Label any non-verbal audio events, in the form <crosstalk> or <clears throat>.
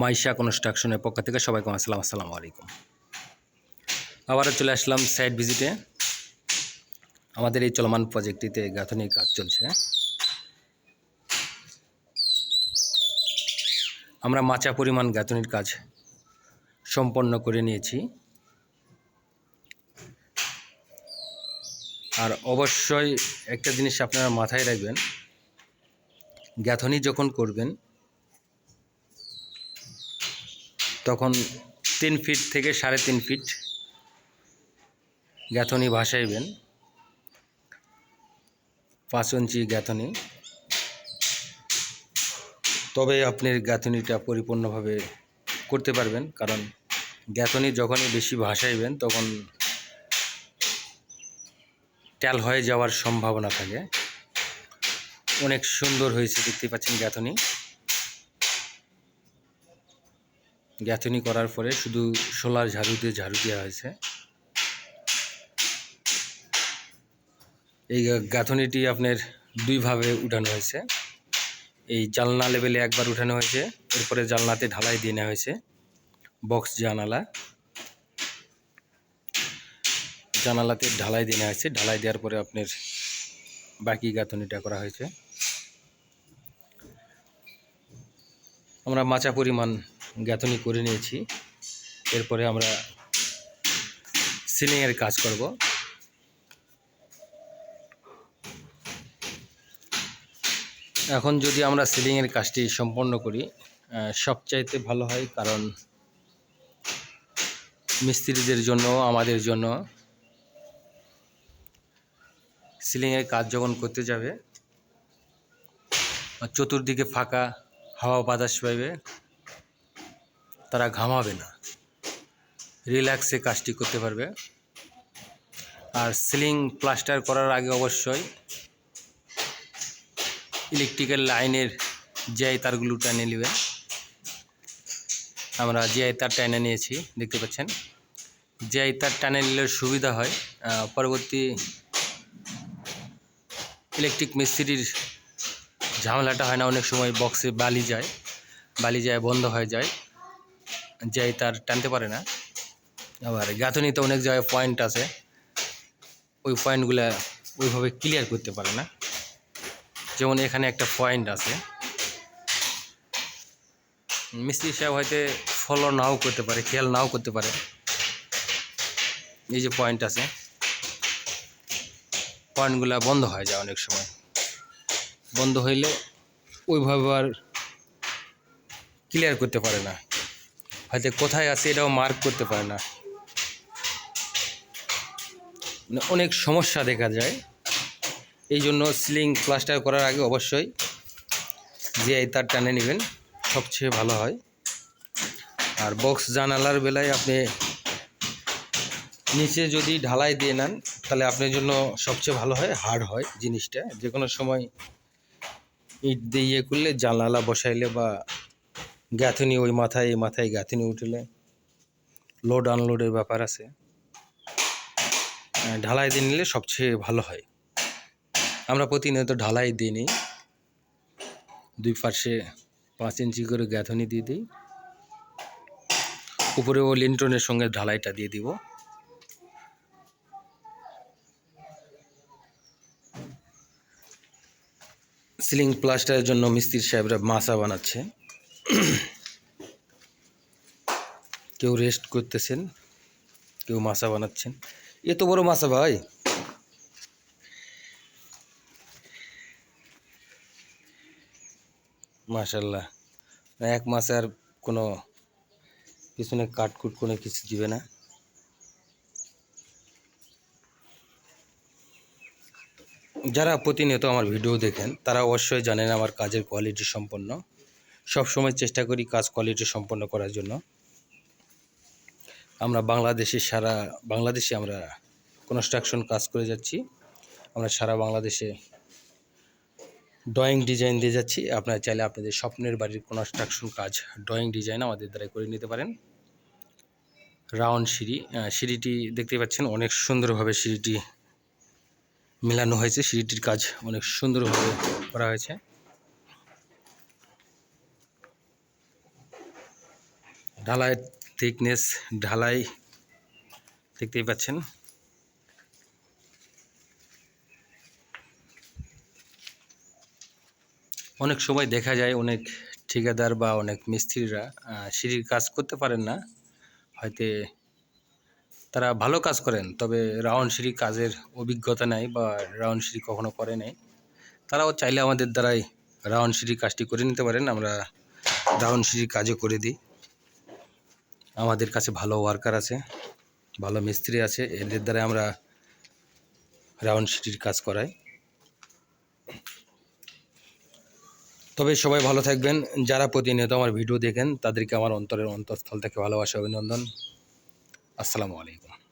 মাইশা কনস্ট্রাকশনের পক্ষ থেকে সবাইকে আসসালাম, আসসালামু আলাইকুম। আবারও চলে আসলাম সাইট ভিজিটে। আমাদের এই চলমান প্রজেক্টটিতে গাঁথনির কাজ চলছে। আমরা মাচা পরিমাণ গাঁথনির কাজ সম্পন্ন করে নিয়েছি। আর অবশ্যই একটা জিনিস আপনারা মাথায় রাখবেন, গাঁথনি যখন করবেন তখন তিন ফিট থেকে সাড়ে তিন ফিট গাঁথনি ভাসাইবেন। পাঁচ ইঞ্চি গ্যাথনি তবে আপনি গ্যাথনিটা পরিপূর্ণভাবে করতে পারবেন, কারণ গ্যাথনি যখনই বেশি ভাসাইবেন তখন ট্যাল হয়ে যাওয়ার সম্ভাবনা থাকে। অনেক সুন্দর হয়েছে, দেখতে পাচ্ছেন গাঁথনি গাঁথনি করার পরে শুধু সোলার ঝাড়ু দিয়ে ঝাড়ু দেওয়া হয়েছে। এই গাঁথনিটি আপনার দুইভাবে উঠানো হয়েছে। এই জানলা লেভেলে একবার উঠানো হয়েছে, এরপরে জানলাতে ঢালাই দিয়ে নেওয়া হয়েছে। বক্স জানালা। জানালাতে ঢালাই দিয়ে নেওয়া হয়েছে। ঢালাই দেওয়ার পরে আপনার বাকি গাঁথনিটা করা হয়েছে। আমরা মাচা পরিমাণ গাঁথনি করে নিয়েছি। এরপরে আমরা সিলিংয়ের কাজ করব। এখন যদি আমরা সিলিংয়ের কাজটি সম্পন্ন করি সবচাইতে ভালো হয় কারণ মিস্ত্রিদের জন্য, আমাদের জন্য সিলিংয়ের কাজ যখন করতে যাবে, চতুর্দিকে ফাঁকা হাওয়া বাতাস পাইবে তারা ঘামাবে না। রিল্যাক্সে কাজটি করতে পারবে। আর সিলিং প্লাস্টার করার আগে অবশ্যই ইলেকট্রিক্যাল লাইনের জিআই তারগুলো টেনে নেবে আমরা জিআই তার টেনে নিয়েছি, দেখতে পাচ্ছেন। জিআই তার টেনে নিলে সুবিধা হয়। পরবর্তী ইলেকট্রিক মিস্ত্রির ঝামেলাটা হয় না। অনেক সময় বক্সে বালি যায়। বালি যায়, বন্ধ হয়ে যায়। যাই তার টানতে পারে না। আবার গাঁথনিতে অনেক জায়গায় পয়েন্ট আছে। ওই পয়েন্টগুলো ওইভাবে ক্লিয়ার করতে পারে না। যেমন এখানে একটা পয়েন্ট আছে। মিস্ত্রি সাহেব হয়তো ফলো নাও করতে পারে, খেয়াল নাও করতে পারে। এই যে পয়েন্ট আছে। পয়েন্টগুলো বন্ধ হয়ে যায় অনেক সময়। বন্ধ হইলে ওইভাবে আর ক্লিয়ার করতে পারে না। হয়তো কোথায় আছে এটাও মার্ক করতে পারে না। মানে অনেক সমস্যা দেখা যায়। এই জন্য সিলিং প্লাস্টার করার আগে অবশ্যই জিআই তার টানে নেবেন, সবচেয়ে ভালো হয়। আর বক্স জানালার বেলায় আপনি নিচে যদি ঢালাই দিয়ে নেন, তাহলে আপনার জন্য সবচেয়ে ভালো হয় হার্ড হয় জিনিসটা। যে কোনো সময় ইট দিয়ে ইয়ে করলে জানালা বসাইলে বা গাঁথনি ওই মাথায়, এই মাথায় গাঁথনি উঠলে লোড আনলোডের ব্যাপার আছে। ঢালাই দিয়ে নিলে সবচেয়ে ভালো হয়। আমরা প্রতিনিয়ত ঢালাই দিয়ে নিই। দুই পাশে পাঁচ ইঞ্চি করে গাঁথনি দিয়ে দিই। উপরে ও লিন্টনের সঙ্গে ঢালাইটা দিয়ে দিব। সিলিং প্লাস্টারের জন্য মিস্ত্রি সাহেবরা মাসা বানাচ্ছে। <clears throat> কেউ রেস্ট করতেছেন, কেউ মাসা বানাচ্ছেন। এত বড় মাসা ভাই। মাশাল্লাহ এক মাসে আর কোনো পিছনে কাটকুট কোনো কিছু দিবে না। যারা প্রতিনিয়ত আমার ভিডিও দেখেন, তারা অবশ্যই জানেন আমার কাজের কোয়ালিটি সম্পন্ন। সব সময় চেষ্টা করি কাজ কোয়ালিটি সম্পন্ন করার জন্য। আমরা বাংলাদেশে সারা, বাংলাদেশে আমরা কনস্ট্রাকশন কাজ করে যাচ্ছি। আমরা সারা বাংলাদেশে ড্রয়িং ডিজাইন দিয়ে যাচ্ছি। আপনারা চাইলে আপনাদের স্বপ্নের বাড়ির কনস্ট্রাকশন কাজ ড্রয়িং ডিজাইন আমাদের দ্বারা করে নিতে পারেন। রাউন্ড সিঁড়ি সিঁড়িটি দেখতে পাচ্ছেন, অনেক সুন্দরভাবে সিঁড়িটি মেলানো হয়েছে। সিঁড়িটির কাজ অনেক সুন্দরভাবে করা হয়েছে। ঢালাই থিকনেস ঢালাই দেখতেই পাচ্ছেন। অনেক সময় দেখা যায় অনেক ঠিকাদার বা অনেক মিস্ত্রিরা সিঁড়ির কাজ করতে পারেন না। হয়তো তারা ভালো কাজ করেন, তবে রাউন্ড সিঁড়ি কাজের অভিজ্ঞতা নাই বা রাউন্ড সিঁড়ি কখনো করে নাই। তারাও চাইলে আমাদের দ্বারাই রাউন্ড সিঁড়ির কাজটি করে নিতে পারেন। আমরা রাউন্ড সিঁড়ির কাজও করে দিই। আমাদের কাছে ভালো ওয়ার্কার আছে, ভালো মিস্ত্রি আছে, এদের দ্বারা আমরা রাউন্ড সিটির কাজ করাই। তবে সবাই ভালো থাকবেন। যারা প্রতিনিয়ত আমার ভিডিও দেখেন, তাদেরকে আমার অন্তরের অন্তঃস্থল থেকে ভালোবাসা, অভিনন্দন। আসসালামু আলাইকুম।